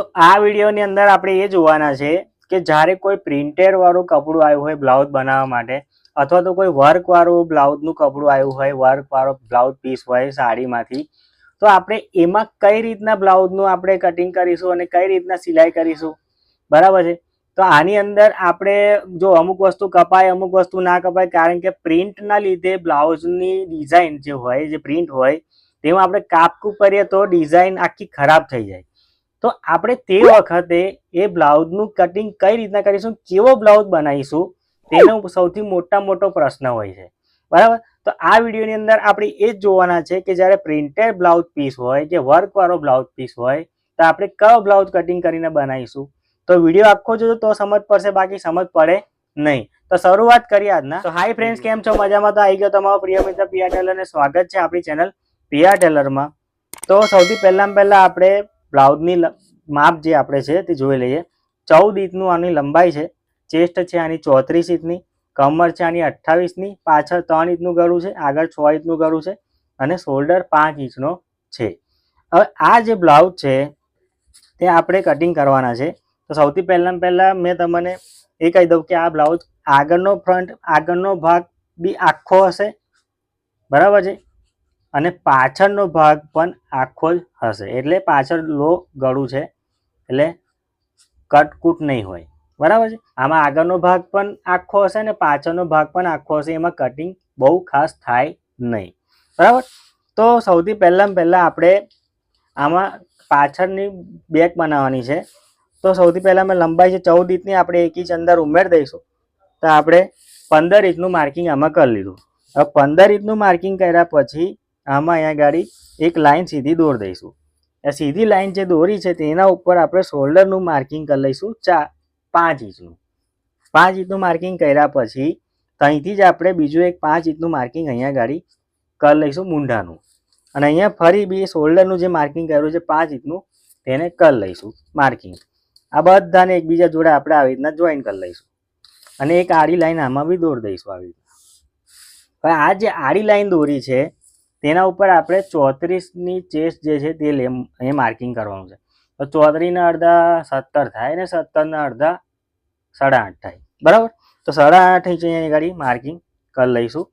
તો આ વિડીયોની અંદર આપણે એ જોવાના છે કે જ્યારે કોઈ પ્રિન્ટેડ વાળું કપડું આવ્યું હોય બ્લાઉઝ બનાવવા માટે, અથવા તો કોઈ વર્ક વાળું બ્લાઉઝનું કપડું આવ્યું હોય વર્ક વાળો બ્લાઉઝ પીસ હોય સાડીમાંથી, તો આપણે એમાં કઈ રીતના બ્લાઉઝનું આપણે કટિંગ કરીશું અને કઈ રીતના સિલાઈ કરીશું? બરાબર છે? તો આની અંદર આપણે જો અમુક વસ્તુ કપાય, અમુક વસ્તુ ના કપાય, કારણ કે પ્રિન્ટના લીધે બ્લાઉઝની ડિઝાઇન જે હોય, જે પ્રિન્ટ હોય, તેમાં આપણે કાપકૂપ કરીએ તો ડિઝાઇન આખી ખરાબ થઈ જાય. તો આપણે તે વખતે એ બ્લાઉઝનું કટિંગ કઈ રીતના કરીશું, કેવો બ્લાઉઝ બનાવીશું, તેનો સૌથી મોટા મોટો પ્રશ્ન હોય છે. બરાબર? તો આ વિડીયોની અંદર આપણે એ જ જોવાના છે કે જ્યારે પ્રિન્ટેડ બ્લાઉઝ પીસ હોય કે વર્કવાળો બ્લાઉઝ પીસ હોય, તો આપણે કયો બ્લાઉઝ કટિંગ કરીને બનાવીશું? તો વીડિયો આખો જોજો તો સમજ પડશે, બાકી સમજ પડે નહીં. તો શરૂઆત કરીએ આજના. તો હાય ફ્રેન્ડ્સ કેમ છો? મજામાં? તો આવી ગયો તમારો પ્રિય મિત્ર પિયા ટેલરને સ્વાગત છે આપણી ચેનલ પિયા ટેલરમાં. તો સૌથી પહેલાં પહેલાં આપણે બ્લાઉઝની માપ જે આપણે છે તે જોઈ લઈએ. ચૌદ ઇંચનું આની લંબાઈ છે. ચેસ્ટ છે આની ચોત્રીસ ઇંચની. કમર છે આની અઠ્ઠાવીસની. પાછળ ત્રણ ઇંચનું ગળું છે. આગળ છ ઇંચનું ગળું છે. અને શોલ્ડર પાંચ ઇંચનો છે. હવે આ જે બ્લાઉઝ છે તે આપણે કટિંગ કરવાના છે. તો સૌથી પહેલાં પહેલાં મેં તમને એ કહી દઉં કે આ બ્લાઉઝ આગળનો ફ્રન્ટ, આગળનો ભાગ બી આખો હશે. બરાબર છે? અને પાછળનો ભાગ પણ આખો જ હશે. એટલે પાછળ લો ગળું છે. એટલે કટકૂટ નહીં હોય. બરાબર છે? આમાં આગળનો ભાગ પણ આખો હશે અને પાછળનો ભાગ પણ આખો હશે. એમાં કટિંગ બહુ ખાસ થાય નહીં. બરાબર? તો સૌથી પહેલાં પહેલાં આપણે આમાં પાછળની બેક બનાવવાની છે. તો સૌથી પહેલાં મેં લંબાઈ છે ચૌદ ઇંચની આપણે એક ઇંચ અંદર ઉમેરી દઈશું. તો આપણે પંદર ઇંચનું માર્કિંગ આમાં કરી લીધું. હવે પંદર ઇંચનું માર્કિંગ કર્યા પછી આમાં અહીંયા ગાડી એક લાઈન સીધી દોર દઈશું. એ સીધી લાઈન જે દોરી છે તેના ઉપર આપણે શોલ્ડરનું માર્કિંગ કરી લઈશું ચા પાંચ ઇંચનું. પાંચ ઇંચનું માર્કિંગ કર્યા પછી ત્યાંથી જ આપણે બીજું એક પાંચ ઇંચનું માર્કિંગ અહીંયા ગાડી કરી લઈશું મૂંઢાનું અને અહીંયા ફરી બી શોલ્ડરનું જે માર્કિંગ કર્યું છે પાંચ ઇંચનું, તેને કરી લઈશું માર્કિંગ. આ બધાને એકબીજા જોડે આપણે આવી રીતના જોઈન કરી લઈશું. અને એક આડી લાઈન આમાં બી દોરી દઈશું આવી રીતના. હવે આ જે આડી લાઈન દોરી છે તેના ઉપર આપણે ચોત્રીસની ચેસ્ટ જે છે તે લે એ માર્કિંગ કરવાનું છે. તો ચોત્રીસના અડધા સત્તર થાય ને સત્તરના અડધા સાડા આઠ થાય. બરાબર? તો સાડા આઠ ઇંચ અહીંયા ગાડી માર્કિંગ કરી લઈશું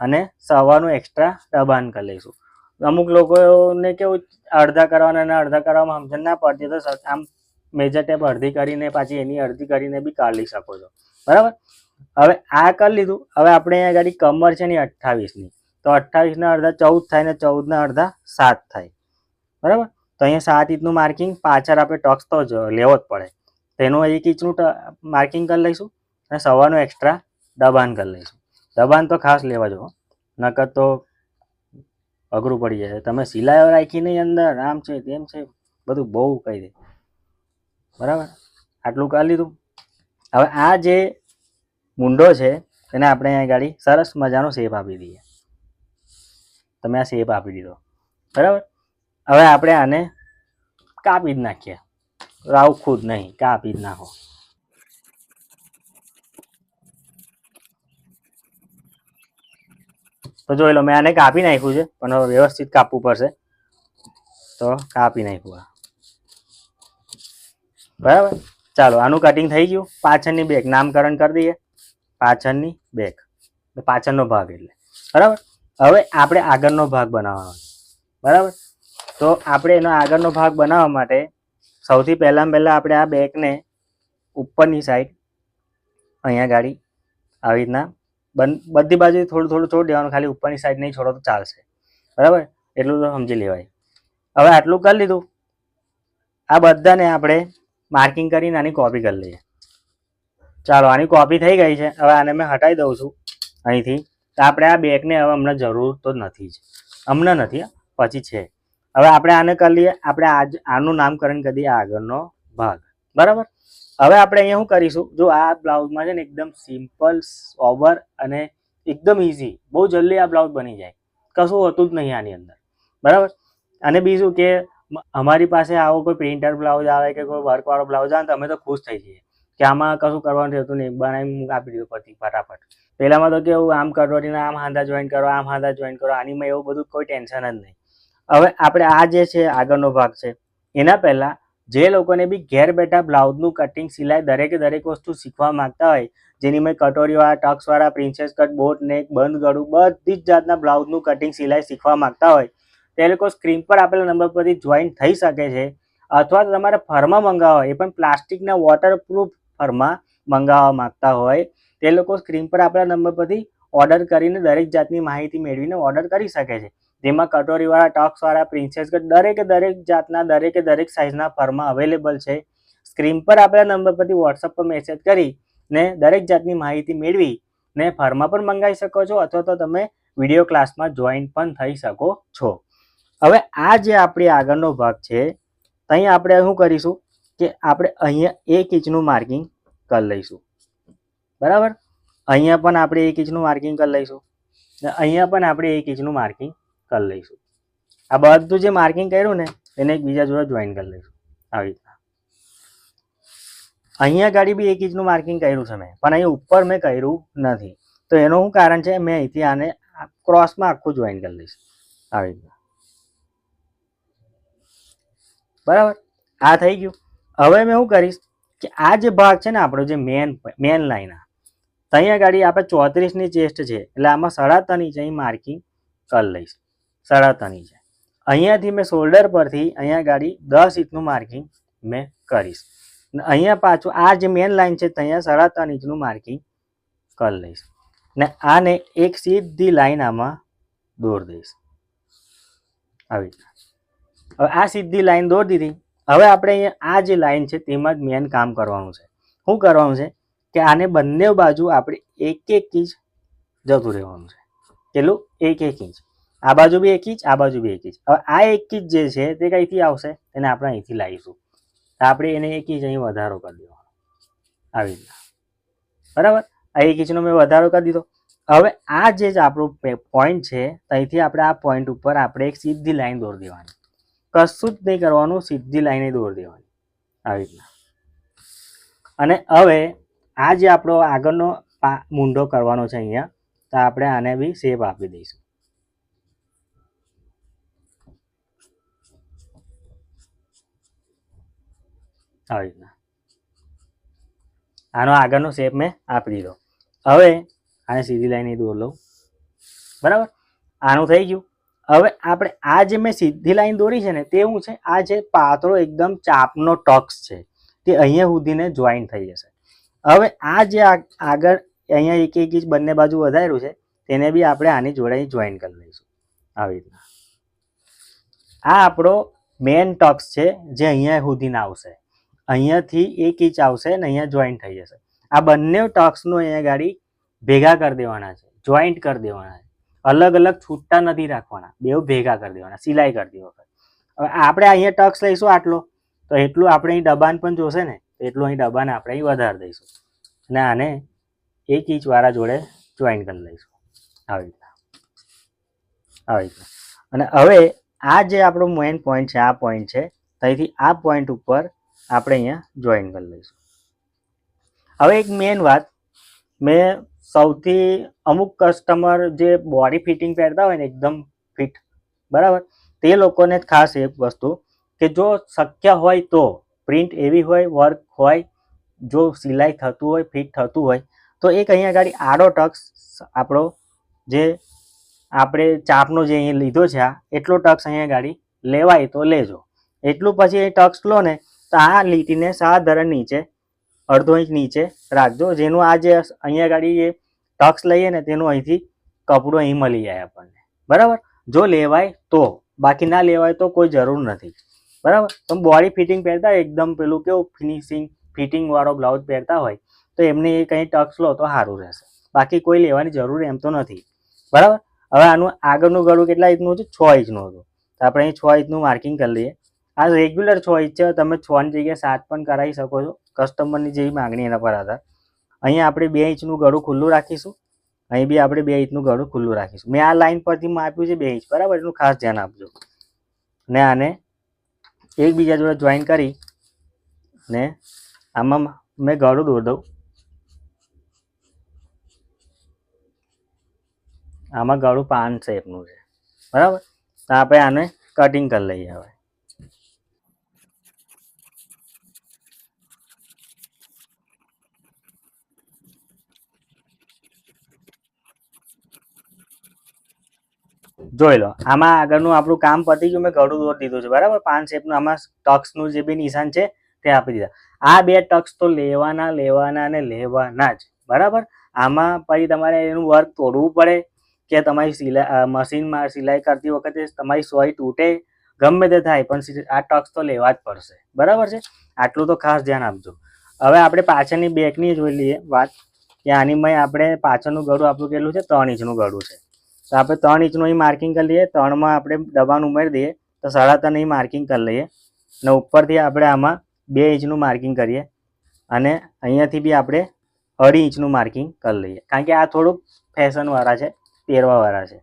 અને સવાનું એક્સ્ટ્રા દબાણ કરી લઈશું. અમુક લોકોને કેવું અડધા કરવાના અને અડધા કરવામાં સમજણ ના પડતી તો આમ મેજર ટેપ અડધી કરીને પાછી એની અડધી કરીને બી કાઢી શકો છો. બરાબર? હવે આ કરી લીધું. હવે આપણે અહીંયા ગાડી કમર છે ને અઠ્ઠાવીસની. તો અઠ્ઠાવીસના અડધા ચૌદ થાય ને ચૌદના અડધા સાત થાય. બરાબર? તો અહીંયા સાત ઇંચનું માર્કિંગ પાછળ આપણે ટોક્સ તો લેવો જ પડે. તેનું એક ઇંચનું માર્કિંગ કરી લઈશું અને સવારનું એક્સ્ટ્રા દબાણ કરી લઈશું. દબાણ તો ખાસ લેવા જો નકર તો અઘરું પડી જશે તમે સિલાઈઓ રાખી નહીં અંદર, આમ છે તેમ છે, બધું બહુ કહી દે. બરાબર? આટલું કરી લીધું. હવે આ જે મુંડો છે તેને આપણે અહીંયા ગાડી સરસ મજાનો શેપ આપી દઈએ. તમે આ શેપ આપી દીધો. બરાબર? હવે આપણે આને કાપી જ નાખીએ. રાવ ખુદ નહીં, કાપી જ નાખો. તો જોઈ લો, મેં આને કાપી નાખ્યું છે, પણ હવે વ્યવસ્થિત કાપવું પડશે. તો કાપી નાખ્યું આ. બરાબર? ચાલો, આનું કટિંગ થઈ ગયું. પાછળની બેગ નામકરણ કરી દઈએ. પાછળની બેગ પાછળનો ભાગ એટલે. બરાબર? હવે આપણે આગળનો ભાગ બનાવવાનો બરાબર? તો આપણે એનો આગળનો ભાગ બનાવવા માટે સૌથી પહેલાં પહેલાં આપણે આ બેકને ઉપરની સાઈડ અહીંયા ગાડી, આવી રીતના બધી બાજુ થોડું થોડું છોડી દેવાનું, ખાલી ઉપરની સાઈડ નહીં છોડો તો ચાલશે. બરાબર? એટલું તો સમજી લેવાય. હવે આટલું કરી લીધું. આ બધાને આપણે માર્કિંગ કરીને આની કોપી કરી લઈએ. ચાલો, આની કોપી થઈ ગઈ છે. હવે આને મેં હટાવી દઉં છું અહીંથી. તો આપણે આ બેગને હવે હમણાં જરૂર તો નથી જ. હમણાં નથી પછી છે. હવે આપણે આને કરી લઈએ. આપણે આજ, આનું નામકરણ કરી દઈએ આગળનો ભાગ. બરાબર? હવે આપણે અહીંયા શું કરીશું? જો આ બ્લાઉઝમાં છે ને એકદમ સિમ્પલ, સોબર અને એકદમ ઇઝી બહુ જલ્દી આ બ્લાઉઝ બની જાય. કશું હોતું જ નહીં આની અંદર. બરાબર? અને બીજું કે અમારી પાસે આવો કોઈ પ્રિન્ટર બ્લાઉઝ આવે કે કોઈ વર્કવાળો બ્લાઉઝ આવે તો અમે તો ખુશ થઈ જઈએ. કે આમાં કશું કરવાનું રહેતું નહીં. બનાવી આપી દીધું પછી ફટાફટ. પહેલામાં તો કેવું, આમ કટોરીને આમ હાંધા જોઈન કરો, આમ હાંધા જોઈન કરો આનીમાં એવું બધું કોઈ ટેન્શન જ નહીં. હવે આપણે આ જે છે, આગળનો ભાગ છે, એના પહેલાં જે લોકોને બી ઘેર બેઠા બ્લાઉઝનું કટિંગ સિલાઈ દરેકે દરેક વસ્તુ શીખવા માંગતા હોય, જેની મેં કટોરીવાળા ટક્સવાળા પ્રિન્સેસ કટ બોટ નેક બંધ ગળું, બધી જ જાતના બ્લાઉઝનું કટિંગ સિલાઈ શીખવા માંગતા હોય, તે લોકો સ્ક્રીન પર આપેલા નંબર પરથી જોઈન થઈ શકે છે, અથવા તમારે ફરમાં મંગાવવા હોય, એ પણ પ્લાસ્ટિકના વોટરપ્રૂફ ફરમાં મંગાવવા માંગતા હોય તે લોકો સ્ક્રીન પર આપણા નંબર પરથી ઓર્ડર કરીને દરેક જાતની માહિતી મેળવીને ઓર્ડર કરી શકે છે. જેમાં કટોરીવાળા ટક્સવાળા પ્રિન્સેસ કટ દરેકે દરેક જાતના, દરેકે દરેક સાઇઝના ફરમાં અવેલેબલ છે. સ્ક્રીન પર આપણા નંબર પરથી વોટ્સઅપ પર મેસેજ કરી ને દરેક જાતની માહિતી મેળવી ને ફરમાં પણ મંગાવી શકો છો અથવા તો તમે વીડિયો ક્લાસમાં જોઈન પણ થઈ શકો છો. હવે આ જે આપણી આગળનો ભાગ છે ત્યાં આપણે શું કરીશું કે આપણે અહીંયા એક ઇંચનું માર્કિંગ કરી લઈશું. બરાબર? અહીંયા પણ આપણે એક ઇંચનું માર્કિંગ કરી લઈશું. અહીંયા પણ આપણે એક ઇંચનું માર્કિંગ કરી લઈશું. આ બધું જે માર્કિંગ કર્યું ને, એને એકબીજા જોડે જોઈન કરી લઈશું. આવી રીતના. અહીંયા ગાડી બી એક ઇંચનું માર્કિંગ કર્યું છે મેં, પણ અહીંયા ઉપર મેં કર્યું નથી. તો એનું શું કારણ છે? મેં અહીંથી આને ક્રોસમાં આખું જોઈન કરી લઈશ. આવી રીતના. બરાબર? આ થઈ ગયું. હવે મેં શું કરીશ કે આ જે ભાગ છે ને, આપણો જે મેન મેન લાઈન આ અહીંયા ગાડી આપણે ચોત્રીસની ચેસ્ટ છે, એટલે આમાં સાડા ઇંચ અહીં માર્કિંગ કરી લઈશ. સાડા ત્રણ ઇંચ અહીંયાથી મેં શોલ્ડર પરથી અહીંયા ગાડી દસ ઇંચનું માર્કિંગ મેં કરીશ. ને અહીંયા પાછું આ જે મેન લાઈન છે ત્યાં સાડા ઇંચનું માર્કિંગ કરી લઈશ. ને આને એક સીધી લાઈન આમાં દોર દઈશ. આવી. હવે આ સીધી લાઈન દોર દીધી. હવે આપણે અહીંયા આ જે લાઈન છે, તેમાં જ મેન કામ કરવાનું છે. શું કરવાનું છે? કે આને બંને બાજુ આપણે એક એક ઇંચ જતું રહેવાનું છે. કેટલું? એક એક ઇંચ. આ બાજુ બી એક ઇંચ, આ બાજુ બી એક ઇંચ. હવે આ એક ઇંચ જે છે તે કઈથી આવશે? એને આપણે અહીંથી લાવીશું. આપણે એને એક ઇંચ અહીં વધારો કરી દેવાનો. આવી રીતના બરાબર? આ એક ઇંચનો મેં વધારો કરી દીધો. હવે આ જે જ આપણું પોઈન્ટ છે ત્યાંથી આપણે આ પોઈન્ટ ઉપર આપણે એક સીધી લાઈન દોરી દેવાની. કશું જ નહીં કરવાનું, સીધી લાઈને દોરી દેવાની. આવી રીતના. અને હવે આ જે આપણો આગળનો મૂંઢો કરવાનો છે અહીંયા. તો આપણે આને બી શેપ આપી દઈશું. આવી રીતના. આનો આગળનો શેપ મેં આપી દીધો. હવે આને સીધી લાઈન દોર લઉં. બરાબર? આનું થઈ ગયું. હવે આપણે આ જે મેં સીધી લાઈન દોરી છે ને, તે શું છે? આ જે પાતળો એકદમ ચાપનો ટક્સ છે, તે અહીંયા સુધીને જોઈન થઈ જશે. હવે આ જે આગળ અહીંયા એક એક ઇંચ બંને બાજુ વધાર્યું છે, તેને બી આપણે આની જોડે જોઈન કરી લઈશું. આવી રીતના આ આપણો મેન ટક્સ છે, જે અહીંયા સુધીને આવશે. અહીંયાથી એક ઇંચ આવશે ને અહીંયા જોઈન્ટ થઈ જશે. આ બંને ટક્સનો અહીંયા ગાડી ભેગા કરી દેવાના છે જોઈન્ટ કરી દેવાના છે. અલગ અલગ છૂટતા નથી રાખવાના બેવ ભેગા કરી દેવાના, સિલાઈ કરતી વખત. હવે આપણે અહીંયા ટક્સ લઈશું આટલો. તો એટલું આપણે અહીં દબાણ પણ જોશે ને. એટલું અહીં દબાણ આપણે અહીં વધારી દઈશું. અને આને એક ઇંચ વાળા જોડે જોઈન કરી લઈશું. આવી રીતના આવી રીતના અને હવે આ જે આપણો મેઇન પોઈન્ટ છે, આ પોઈન્ટ છે ત્યાંથી આ પોઈન્ટ ઉપર આપણે અહીંયા જોઈન કરી લઈશું. હવે એક મેઇન વાત. મેં સૌથી અમુક કસ્ટમર જે બોડી ફિટિંગ પહેરતા હોય ને, એકદમ ફિટ બરાબર? તે લોકોને ખાસ એક વસ્તુ કે જો શક્ય હોય તો પ્રિન્ટ એવી હોય, વર્ક હોય, જો સિલાઈ થતું હોય, ફિટ થતું હોય, તો એક અહીંયા આગળ આડો ટક્સ આપણો જે આપણે ચાપનો જે અહીંયા લીધો છે આ, એટલો ટક્સ અહીંયા ગાડી લેવાય તો લેજો. એટલું પછી એ ટક્સ લો ને, તો આ લીટીને સાધારણ નીચે, અડધો ઇંચ નીચે રાખજો. જેનું આ જે અહીંયા ગાડી જે ટક્સ લઈએ ને, તેનું અહીંથી કપડું અહીં મળી જાય આપણને. બરાબર? જો લેવાય તો. બાકી ના લેવાય તો કોઈ જરૂર નથી. બરાબર? તમે બોડી ફિટિંગ પહેરતા એકદમ પેલું કેવું ફિનિશિંગ ફિટિંગ વાળો બ્લાઉઝ પહેરતા હોય, તો એમને એ કંઈ ટક્સ લો તો સારું રહેશે. બાકી કોઈ લેવાની જરૂર એમ તો નથી. બરાબર? હવે આનું આગળનું ગળું કેટલા ઇંચનું હતું? છ ઇંચનું હતું. તો આપણે અહીં છ ઇંચનું માર્કિંગ કરી લઈએ આ રેગ્યુલર છ ઇંચ છે, તમે છની જગ્યાએ સાત પણ કરાવી શકો છો કસ્ટમરની જેવી માગણી એના પર આધાર. અહીંયા આપણે બે ઇંચનું ગળું ખુલ્લું રાખીશું. અહીં બી આપણે બે ઇંચનું ગળું ખુલ્લું રાખીશું. મેં આ લાઇન પરથી માપ્યું છે બે ઇંચ. બરાબર? એનું ખાસ ધ્યાન આપજો. ને આને એકબીજા જોડે જોઈન કરી ને આમાં મેં ગળું દોર દઉં. આમાં ગળું પાન શેપનું છે. બરાબર? તો આપણે આને કટિંગ કરી લઈએ હવે. જોઈ લો. આમાં આગળનું આપણું કામ પતી ગયું, મેં ઘડું દોર દીધું છે, બરાબર? પાંચ શેપનું આમાં ટક્સનું જે બી નિશાન છે, તે આપી દીધા. આ બે ટક્સ તો લેવાના લેવાના ને લેવાના જ, બરાબર? આમાં પછી તમારે એનું વર્ક તોડવું પડે કે તમારી સિલાઈ મશીનમાં સિલાઈ કરતી વખતે તમારી સોય તૂટે, ગમે તે થાય, પણ આ ટક્સ તો લેવા જ પડશે, બરાબર છે? આટલું તો ખાસ ધ્યાન આપજો. હવે આપણે પાછળની બેકની જોઈ લઈએ વાત. કે આનીમાં આપણે પાછળનું ગળું આપણું કેટલું છે? ત્રણ ઇંચનું ગળું છે. તો આપણે ત્રણ ઇંચનું અહીં માર્કિંગ કરી લઈએ. ત્રણમાં આપણે દબાણ ઉમેરી દઈએ. તો સાડા ત્રણ અહીં માર્કિંગ કરી લઈએ. અને ઉપરથી આપણે આમાં બે ઇંચનું માર્કિંગ કરીએ. અને અહીંયાથી બી આપણે અઢી ઇંચનું માર્કિંગ કરી લઈએ. કારણ કે આ થોડુંક ફેશનવાળા છે પહેરવાવાળા છે.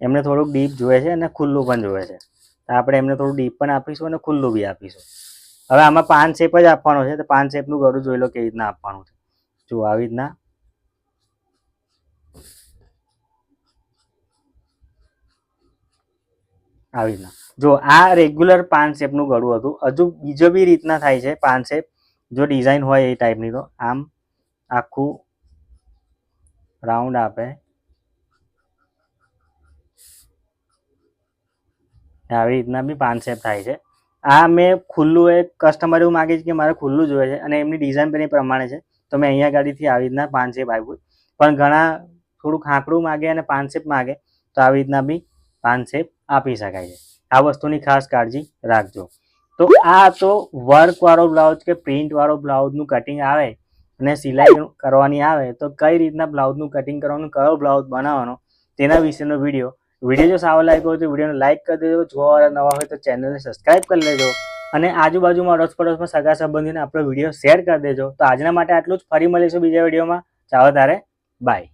એમને થોડુંક ડીપ જોઈએ છે અને ખુલ્લું પણ જોઈએ છે. તો આપણે એમને થોડું ડીપ પણ આપીશું અને ખુલ્લું બી આપીશું. હવે આમાં પાંચ શેપ જ આપવાનો છે. તો પાંચ શેપનું ગળું જોઈ લો કેવી રીતના આપવાનું છે. જો આવી રીતના આવી રીતના જો આ રેગ્યુલર પાન શેપનું ગળું હતું. હજુ બીજો બી રીતના થાય છે પાન શેપ જો ડિઝાઇન હોય એ ટાઈપની તો. આમ આખું રાઉન્ડ આપે. આવી રીતના બી પાન શેપ થાય છે. આ મેં ખુલ્લું એક કસ્ટમર એવું માગે છે કે મારે ખુલ્લું જોઈએ છે અને એમની ડિઝાઇન પણ એ પ્રમાણે છે. તો મેં અહીંયા ગાડીથી આવી રીતના પાન શેપ આપ્યું. પણ ઘણા થોડુંક ખાંકડું માગે અને પાન શેપ માગે. તો આવી રીતના બી પાન શેપ આપી શકાય છે. આ વસ્તુની ખાસ કાળજી રાખજો. તો આ તો વર્ક વાળો બ્લાઉઝ કે પ્રિન્ટ વાળો બ્લાઉઝનું કટિંગ આવે અને સિલાઈ કરવાની આવે, તો કઈ રીતના બ્લાઉઝનું કટિંગ કરવાનું, કયો બ્લાઉઝ બનાવવાનો, તેના વિશેનો વીડિયો. વીડિયો જો સારો લાગ્યો હોય તો વિડીયોને લાઇક કરી દેજો. જોવા નવા હોય તો ચેનલને સબસ્ક્રાઇબ કરી લેજો. અને આજુબાજુમાં અડોસ પડોશમાં સગા સંબંધીને આપણો વીડિયો શેર કરી દેજો. તો આજના માટે આટલું જ. ફરી મળીશું બીજા વિડીયોમાં. ચાલો તારે. બાય.